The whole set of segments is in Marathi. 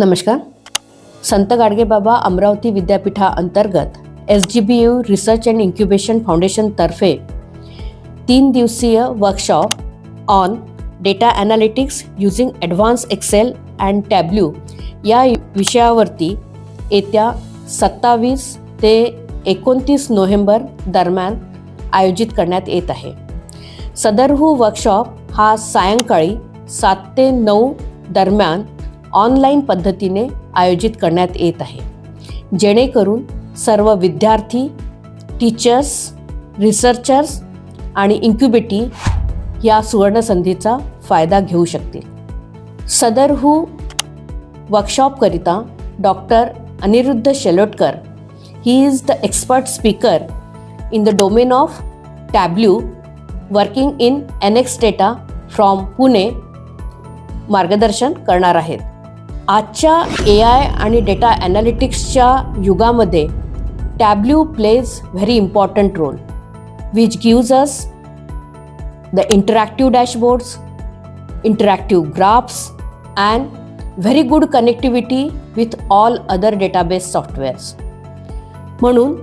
नमस्कार. संत गाडगेबाबा अमरावती विद्यापीठा अंतर्गत S G B U research and incubation फाउंडेशनतर्फे तीन दिवसीय workshop on data analytics using advance Excel and Tableau या विषयावरती येत्या सत्तावीस ते एकोणतीस नोव्हेंबर दरम्यान आयोजित करण्यात येत आहे. सदरहू वर्कशॉप हा सायंकाळी सात ते नऊ दरम्यान ऑनलाईन पद्धतीने आयोजित करण्यात येत आहे. जेणेकरून सर्व विद्यार्थी टीचर्स रिसर्चर्स आणि इन्क्युबेटी या सुवर्णसंधीचा फायदा घेऊ शकतील. सदरहू वर्कशॉपकरिता doctor Aniruddha Shelotkar he is the expert speaker in the domain of Tableau working in NX data from Pune मार्गदर्शन करणार आहेत. आजच्या ए आय आणि डेटा ॲनालिटिक्सच्या युगामध्ये Tableau plays very important role which gives us the interactive dashboards interactive graphs and very good connectivity with all other database softwares म्हणून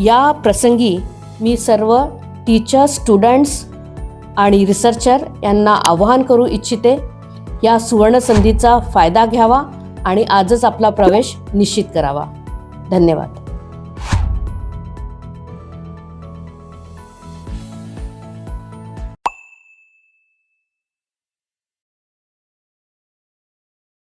या प्रसंगी मी सर्व टीचर स्टुडंट्स आणि रिसर्चर यांना आवाहन करू इच्छिते या सुवर्णसंधीचा फायदा घ्यावा आणि आजच आपला प्रवेश निश्चित करावा. धन्यवाद.